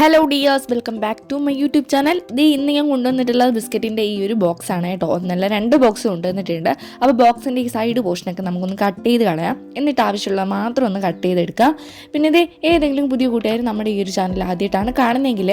Hello dears welcome back to my YouTube channel ദേ ഇന്ന് ഞാൻ കൊണ്ടുവന്നിട്ടുള്ള ബിസ്ക്കറ്റിന്റെ ഈ ഒരു ബോക്സ് ആണ് കേട്ടോ. ഒന്നല്ല രണ്ട് ബോക്സ് കൊണ്ടുവന്നിട്ടുണ്ട്. അപ്പോൾ ബോക്സിന്റെ ഈ സൈഡ് പോർഷനൊക്കെ നമുക്കൊന്ന് കട്ട് ചെയ്ത് കളയാം. എന്നിട്ട് ആവശ്യമുള്ള മാത്രം ഒന്ന് കട്ട് ചെയ്തെടുക്കാം. പിന്നെ ഇത് ഏതെങ്കിലും പുതിയ കൂട്ടുകാർ നമ്മുടെ ഈ ഒരു ചാനൽ ആദ്യമായിട്ടാണ് കാണുന്നതെങ്കിൽ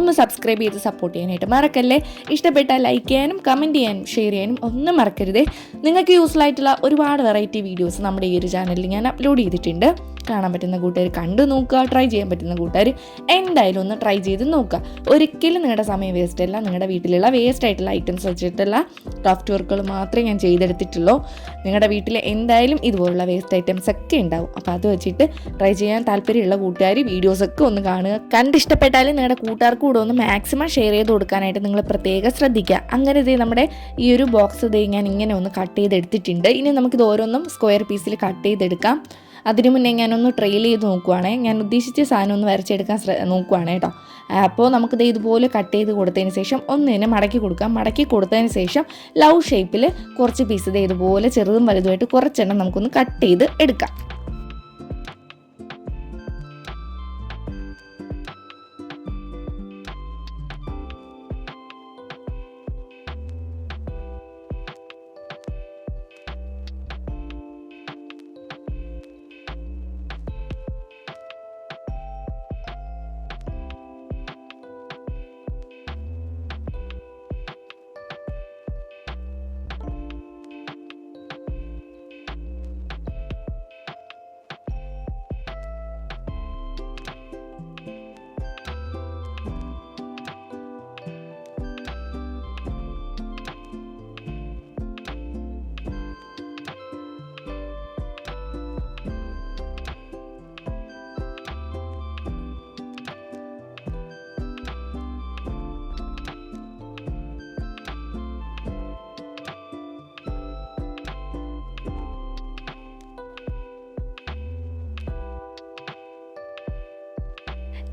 ഒന്ന് സബ്സ്ക്രൈബ് ചെയ്ത് സപ്പോർട്ട് ചെയ്യാനായിട്ട് മറക്കല്ലേ? ഇഷ്ടപ്പെട്ടാൽ ലൈക്ക് ചെയ്യാനും കമന്റ് ചെയ്യാനും ഷെയർ ചെയ്യാനും ഒന്നും മറക്കരുത്. നിങ്ങൾക്ക് യൂസ്ഫുൾ ആയിട്ടുള്ള ഒരുപാട് വെറൈറ്റി വീഡിയോസ് നമ്മുടെ ഈ ഒരു ചാനലിൽ ഞാൻ അപ്ലോഡ് ചെയ്തിട്ടുണ്ട്. കാണാൻ പറ്റുന്ന കൂട്ടുകാർ കണ്ടു നോക്കുക ട്രൈ ചെയ്യാൻ പറ്റുന്ന കൂട്ടുകാർ എന്തായാലും ഒന്ന് ട്രൈ ചെയ്ത് നോക്കുക. ഒരിക്കലും നിങ്ങളുടെ സമയം വേസ്റ്റ് അല്ല. നിങ്ങളുടെ വീട്ടിലുള്ള വേസ്റ്റ് ആയിട്ടുള്ള ഐറ്റംസ് വെച്ചിട്ടുള്ള ക്രാഫ്റ്റ് വർക്കുകൾ മാത്രമേ ഞാൻ ചെയ്തെടുത്തിട്ടുള്ളൂ. നിങ്ങളുടെ വീട്ടിൽ എന്തായാലും ഇതുപോലുള്ള വേസ്റ്റ് ഐറ്റംസ് ഒക്കെ ഉണ്ടാവും. അപ്പോൾ അത് വെച്ചിട്ട് ട്രൈ ചെയ്യാൻ താല്പര്യമുള്ള കൂട്ടുകാർ വീഡിയോസൊക്കെ ഒന്ന് കാണുക. കണ്ടിഷ്ടപ്പെട്ടാലും നിങ്ങളുടെ കൂട്ടുകാർക്ക് കൂടെ ഒന്ന് മാക്സിമം ഷെയർ ചെയ്ത് കൊടുക്കാനായിട്ട് നിങ്ങൾ പ്രത്യേകം ശ്രദ്ധിക്കുക. അങ്ങനെ ഇത് നമ്മുടെ ഈ ഒരു ബോക്സ് ഇത് ഞാൻ ഇങ്ങനെ ഒന്ന് കട്ട് ചെയ്തെടുത്തിട്ടുണ്ട്. ഇനി നമുക്കിത് ഓരോന്നും സ്ക്വയർ പീസിൽ കട്ട് ചെയ്തെടുക്കാം. അതിനു മുന്നേ ഞാനൊന്ന് ട്രെയിൽ ചെയ്ത് നോക്കുവാണേ. ഞാൻ ഉദ്ദേശിച്ച സാധനം ഒന്ന് വരച്ചെടുക്കാൻ ശ്ര നോക്കുവാണ് കേട്ടോ അപ്പോൾ നമുക്കിത് ഇതുപോലെ കട്ട് ചെയ്ത് കൊടുത്തതിന് ശേഷം ഒന്ന് തന്നെ മടക്കി കൊടുക്കാം. മടക്കി കൊടുത്തതിന് ശേഷം ലവ് ഷേപ്പിൽ കുറച്ച് പീസ് ഇത് ഇതുപോലെ ചെറുതും വലുതുമായിട്ട് കുറച്ചെണ്ണം നമുക്കൊന്ന് കട്ട് ചെയ്ത് എടുക്കാം.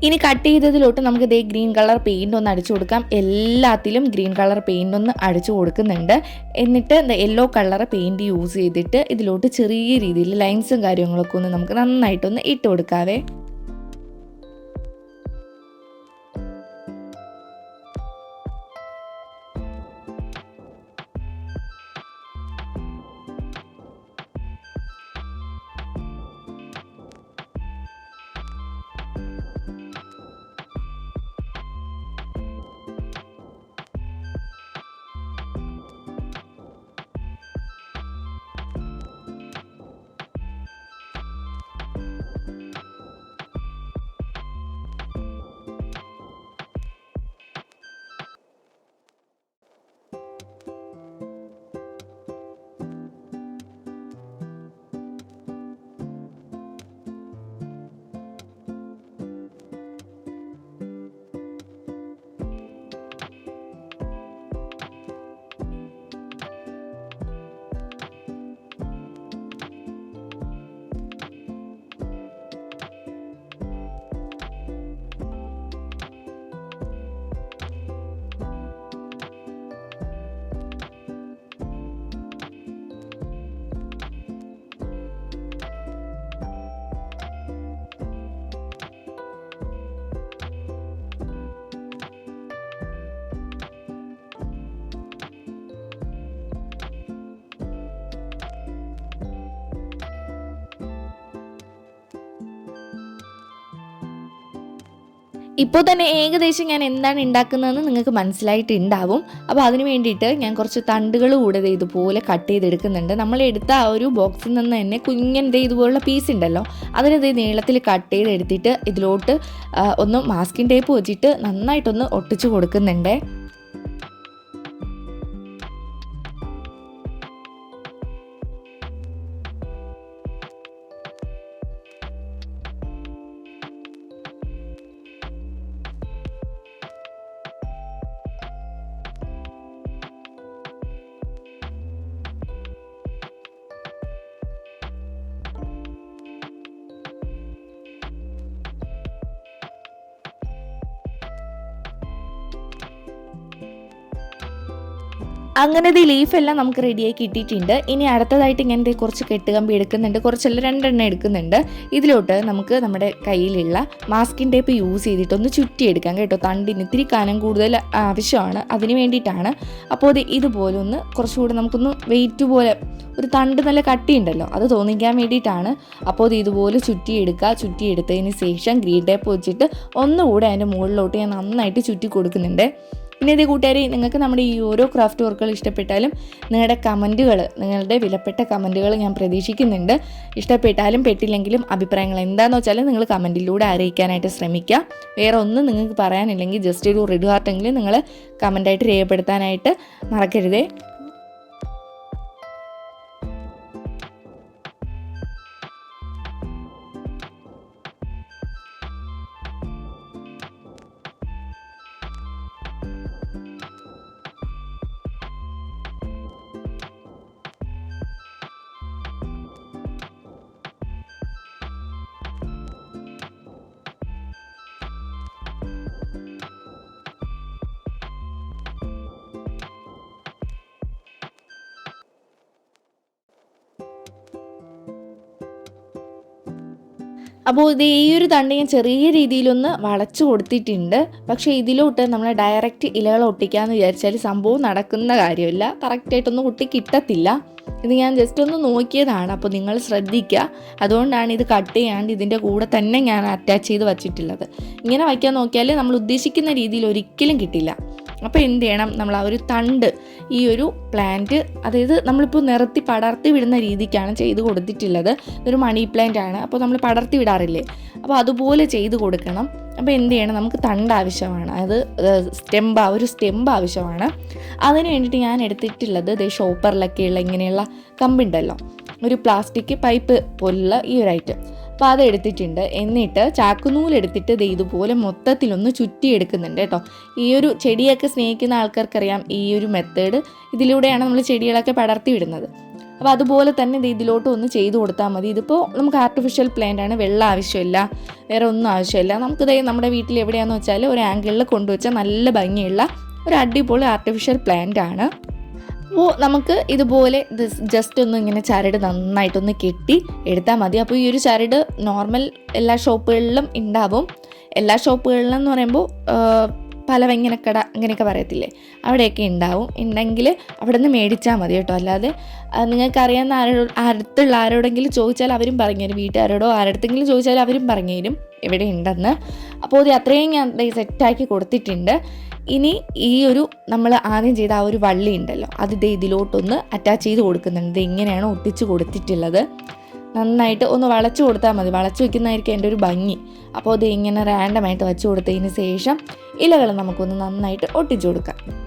ഇനി കട്ട് ചെയ്തതിലോട്ട് നമുക്ക് ഇതേ ഗ്രീൻ കളർ പെയിന്റ് ഒന്ന് അടിച്ചു കൊടുക്കാം. എല്ലാത്തിലും ഗ്രീൻ കളർ പെയിന്റ് ഒന്ന് അടിച്ചു കൊടുക്കുന്നുണ്ട്. എന്നിട്ട് യെല്ലോ കളർ പെയിന്റ് യൂസ് ചെയ്തിട്ട് ഇതിലോട്ട് ചെറിയ രീതിയിൽ ലൈൻസും കാര്യങ്ങളൊക്കെ ഒന്ന് നമുക്ക് നന്നായിട്ടൊന്ന് ഇട്ട് കൊടുക്കാവേ. ഇപ്പോൾ തന്നെ ഏകദേശം ഞാൻ എന്താണ് ഉണ്ടാക്കുന്നതെന്ന് നിങ്ങൾക്ക് മനസ്സിലായിട്ടുണ്ടാവും. അപ്പോൾ അതിന് വേണ്ടിയിട്ട് ഞാൻ കുറച്ച് തണ്ടുകൾ കൂടെ ഇതുപോലെ കട്ട് ചെയ്തെടുക്കുന്നുണ്ട്. നമ്മൾ എടുത്ത ആ ഒരു ബോക്സിൽ നിന്ന് തന്നെ കുഞ്ഞന്റെ ഇതുപോലുള്ള പീസ് ഉണ്ടല്ലോ അതിനത് നീളത്തിൽ കട്ട് ചെയ്തെടുത്തിട്ട് ഇതിലോട്ട് ഒന്ന് മാസ്കിൻ ടേപ്പ് വെച്ചിട്ട് നന്നായിട്ടൊന്ന് ഒട്ടിച്ചു കൊടുക്കുന്നുണ്ട്. അങ്ങനെ ഇത് ലീഫെല്ലാം നമുക്ക് റെഡിയായി കിട്ടിയിട്ടുണ്ട്. ഇനി അടുത്തതായിട്ട് ഇങ്ങനത്തെ കുറച്ച് കെട്ടുകമ്പി എടുക്കുന്നുണ്ട്. കുറച്ചല്ല രണ്ടെണ്ണം എടുക്കുന്നുണ്ട്. ഇതിലോട്ട് നമുക്ക് നമ്മുടെ കയ്യിലുള്ള മാസ്കിൻ ടേപ്പ് യൂസ് ചെയ്തിട്ട് ഒന്ന് ചുറ്റിയെടുക്കാം കേട്ടോ. തണ്ടിന് ഇത്തിരി കനം കൂടുതൽ ആവശ്യമാണ്. അതിന് വേണ്ടിയിട്ടാണ്. അപ്പോൾ ഇത് ഇതുപോലെ ഒന്ന് കുറച്ചുകൂടെ നമുക്കൊന്ന് വെയിറ്റ് പോലെ ഒരു തണ്ട് നല്ല കട്ടിയുണ്ടല്ലോ. അത് തോന്നിക്കാൻ വേണ്ടിയിട്ടാണ്. അപ്പോൾ ഇത് ഇതുപോലെ ചുറ്റിയെടുക്കുക. ചുറ്റിയെടുത്തതിന് ശേഷം ഗ്രീൻ ടേപ്പ് വെച്ചിട്ട് ഒന്നുകൂടെ അതിന്റെ മുകളിലോട്ട് ഞാൻ നന്നായിട്ട് ചുറ്റി കൊടുക്കുന്നുണ്ട് പിന്നെ ഇത് കൂട്ടുകാരി നിങ്ങൾക്ക് നമ്മുടെ ഈ ഓരോ ക്രാഫ്റ്റ് വർക്കുകൾ ഇഷ്ടപ്പെട്ടാലും നിങ്ങളുടെ കമന്റുകൾ നിങ്ങളുടെ വിലപ്പെട്ട കമന്റുകൾ ഞാൻ പ്രതീക്ഷിക്കുന്നുണ്ട്. ഇഷ്ടപ്പെട്ടാലും പെട്ടില്ലെങ്കിലും അഭിപ്രായങ്ങൾ എന്താണെന്ന് വെച്ചാൽ നിങ്ങൾ കമന്റിലൂടെ അറിയിക്കാനായിട്ട് ശ്രമിക്കുക. വേറെ ഒന്നും നിങ്ങൾക്ക് പറയാനില്ലെങ്കിൽ ജസ്റ്റ് ഒരു റെഡ് ഹാർട്ടെങ്കിലും നിങ്ങൾ കമന്റായിട്ട് രേഖപ്പെടുത്താനായിട്ട് മറക്കരുതേ. അപ്പോൾ ഇത് ഈ ഒരു തണ്ട് ഞാൻ ചെറിയ രീതിയിലൊന്ന് വളച്ചു കൊടുത്തിട്ടുണ്ട്. പക്ഷേ ഇതിലോട്ട് നമ്മൾ ഡയറക്റ്റ് ഇലകൾ ഒട്ടിക്കാമെന്ന് വിചാരിച്ചാൽ സംഭവം നടക്കുന്ന കാര്യമില്ല. കറക്റ്റായിട്ടൊന്നും ഒട്ടി കിട്ടത്തില്ല. ഇത് ഞാൻ ജസ്റ്റ് ഒന്ന് നോക്കിയതാണ്. അപ്പോൾ നിങ്ങൾ ശ്രദ്ധിക്കുക അതുകൊണ്ടാണ് ഇത് കട്ട് ചെയ്യാണ്ട് ഇതിന്റെ കൂടെ തന്നെ ഞാൻ അറ്റാച്ച് ചെയ്ത് വച്ചിട്ടുള്ളത്. ഇങ്ങനെ വയ്ക്കാൻ നോക്കിയാൽ നമ്മൾ ഉദ്ദേശിക്കുന്ന രീതിയിൽ ഒരിക്കലും കിട്ടില്ല. അപ്പോൾ എന്ത് ചെയ്യണം? നമ്മൾ ആ ഒരു തണ്ട് ഈ ഒരു പ്ലാന്റ് അതായത് നമ്മളിപ്പോൾ നിറത്തി പടർത്തി വിടുന്ന രീതിക്കാണ് ചെയ്ത് കൊടുത്തിട്ടുള്ളത്. ഇതൊരു മണി പ്ലാന്റ് ആണ്. അപ്പോൾ നമ്മൾ പടർത്തി വിടാറില്ലേ? അപ്പോൾ അതുപോലെ ചെയ്ത് കൊടുക്കണം. അപ്പോൾ എന്ത് ചെയ്യണം? നമുക്ക് തണ്ട് ആവശ്യമാണ്. അത് സ്റ്റെമ്പ് ഒരു സ്റ്റെമ്പ് ആവശ്യമാണ്. അതിന് വേണ്ടിയിട്ട് ഞാൻ എടുത്തിട്ടുള്ളത് ഇതേ ഷോപ്പറിലൊക്കെയുള്ള ഇങ്ങനെയുള്ള കമ്പുണ്ടല്ലോ ഒരു പ്ലാസ്റ്റിക് പൈപ്പ് പോലുള്ള ഈ ഒരു ഐറ്റം അത് എടുത്തിട്ടുണ്ട്. എന്നിട്ട് ചാക്കുനൂലെടുത്തിട്ട് ദേ ഇതുപോലെ മൊത്തത്തിലൊന്ന് ചുറ്റിയെടുക്കുന്നുണ്ട് കേട്ടോ. ഈ ഒരു ചെടിയൊക്കെ സ്നേഹിക്കുന്ന ആൾക്കാർക്കറിയാം ഈ ഒരു മെത്തേഡ് ഇതിലൂടെയാണ് നമ്മൾ ചെടികളൊക്കെ പടർത്തി വിടുന്നത്. അപ്പോൾ അതുപോലെ തന്നെ ഇത് ഇതിലോട്ട് ഒന്ന് ചെയ്തു കൊടുത്താൽ മതി. ഇതിപ്പോൾ നമുക്ക് ആർട്ടിഫിഷ്യൽ പ്ലാന്റ് ആണ്. വെള്ളം ആവശ്യമില്ല. വേറെ ഒന്നും ആവശ്യമില്ല. നമുക്കിത് നമ്മുടെ വീട്ടിൽ എവിടെയാണെന്ന് വെച്ചാൽ ഒരു ആംഗിളിൽ കൊണ്ടുവച്ചാൽ നല്ല ഭംഗിയുള്ള ഒരു അടിപൊളി ആർട്ടിഫിഷ്യൽ പ്ലാന്റ് ആണ്. അപ്പോൾ നമുക്ക് ഇതുപോലെ ജസ്റ്റ് ഒന്ന് ഇങ്ങനെ ചരട് നന്നായിട്ടൊന്ന് കെട്ടി എടുത്താൽ മതി. അപ്പോൾ ഈ ഒരു ചരട് നോർമൽ എല്ലാ ഷോപ്പുകളിലും ഉണ്ടാവും. എല്ലാ ഷോപ്പുകളിലും എന്ന് പറയുമ്പോൾ പല വെങ്ങനക്കട അങ്ങനെയൊക്കെ പറയത്തില്ലേ? അവിടെയൊക്കെ ഉണ്ടാവും. ഉണ്ടെങ്കിൽ അവിടെ നിന്ന് മേടിച്ചാൽ മതി കേട്ടോ. അല്ലാതെ നിങ്ങൾക്കറിയാവുന്ന ആരോ അടുത്തുള്ള ആരോടെങ്കിലും ചോദിച്ചാൽ അവരും പറഞ്ഞു തരും. വീട്ടുകാരോടോ ആരടുത്തെങ്കിലും ചോദിച്ചാൽ അവരും പറഞ്ഞു തരും. എവിടെ ഉണ്ടെന്ന്. അപ്പോൾ ഇത് അത്രയും ഞാൻ സെറ്റാക്കി കൊടുത്തിട്ടുണ്ട്. ഇനി ഈ ഒരു നമ്മൾ ആദ്യം ചെയ്ത ആ ഒരു വള്ളി ഉണ്ടല്ലോ. അത് ഇത് ഇതിലോട്ടൊന്ന് അറ്റാച്ച് ചെയ്ത് കൊടുക്കുന്നുണ്ട്. ഇങ്ങനെയാണ് ഒട്ടിച്ച് കൊടുത്തിട്ടുള്ളത്. നന്നായിട്ട് ഒന്ന് വളച്ചു കൊടുത്താൽ മതി. വളച്ചു വെക്കുന്നതായിരിക്കും എന്റെ ഒരു ഭംഗി. അപ്പോൾ അത് ഇങ്ങനെ റാൻഡമായിട്ട് വെച്ച് കൊടുത്തതിന് ശേഷം ഇലകൾ നമുക്കൊന്ന് നന്നായിട്ട് ഒട്ടിച്ചു കൊടുക്കാം.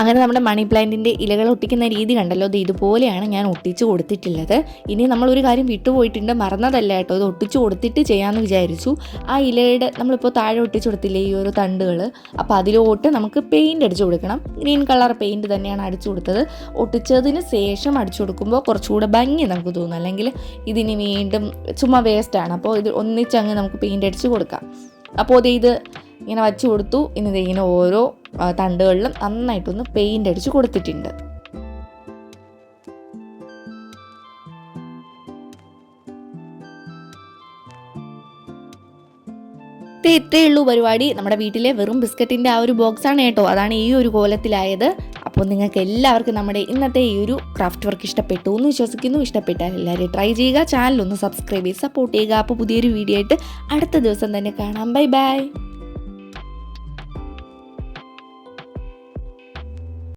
അങ്ങനെ നമ്മുടെ മണി പ്ലാന്റിന്റെ ഇലകൾ ഒട്ടിക്കുന്ന രീതി കണ്ടല്ലോ. അത് ഇതുപോലെയാണ് ഞാൻ ഒട്ടിച്ച് കൊടുത്തിട്ടുള്ളത്. ഇനി നമ്മളൊരു കാര്യം വിട്ടുപോയിട്ടുണ്ട്. മറന്നതല്ല കേട്ടോ. ഇത് ഒട്ടിച്ച് കൊടുത്തിട്ട് ചെയ്യാമെന്ന് വിചാരിച്ചു. ആ ഇലയുടെ നമ്മളിപ്പോൾ താഴെ ഒട്ടിച്ചു കൊടുത്തില്ലേ ഈ ഒരു തണ്ടുകൾ? അപ്പോൾ അതിലോട്ട് നമുക്ക് പെയിന്റ് അടിച്ചു കൊടുക്കണം. ഗ്രീൻ കളർ പെയിന്റ് തന്നെയാണ് അടിച്ചു കൊടുത്തത്. ഒട്ടിച്ചതിന് ശേഷം അടിച്ചു കൊടുക്കുമ്പോൾ കുറച്ചുകൂടെ ഭംഗി നമുക്ക് തോന്നും. അല്ലെങ്കിൽ ഇതിന് വീണ്ടും ചുമ്മാ വേസ്റ്റാണ് അപ്പോൾ ഇത് ഒന്നിച്ചങ്ങ് നമുക്ക് പെയിന്റ് അടിച്ച് കൊടുക്കാം. അപ്പോൾ ഇത് ഇത് ഇങ്ങനെ വച്ച് കൊടുത്തു. ഇനി ഇങ്ങനെ ഓരോ തണ്ടുകളിലും നന്നായിട്ടൊന്ന് പെയിന്റ് അടിച്ച് കൊടുത്തിട്ടുണ്ട്. ഇത് ഇത്രയേ ഉള്ളൂ പരിപാടി. നമ്മുടെ വീട്ടിലെ വെറും ബിസ്ക്കറ്റിന്റെ ആ ഒരു ബോക്സാണ് കേട്ടോ. അതാണ് ഈ ഒരു കോലത്തിലായത്. അപ്പോൾ നിങ്ങൾക്ക് എല്ലാവർക്കും നമ്മുടെ ഇന്നത്തെ ഈ ഒരു ക്രാഫ്റ്റ് വർക്ക് ഇഷ്ടപ്പെട്ടു എന്ന് വിശ്വസിക്കുന്നു. ഇഷ്ടപ്പെട്ടാൽ എല്ലാവരും ട്രൈ ചെയ്യുക. ചാനൽ ഒന്ന് സബ്സ്ക്രൈബ് ചെയ്ത് സപ്പോർട്ട് ചെയ്യുക. അപ്പോൾ പുതിയൊരു വീഡിയോ ആയിട്ട് അടുത്ത ദിവസം തന്നെ കാണാം. Bye bye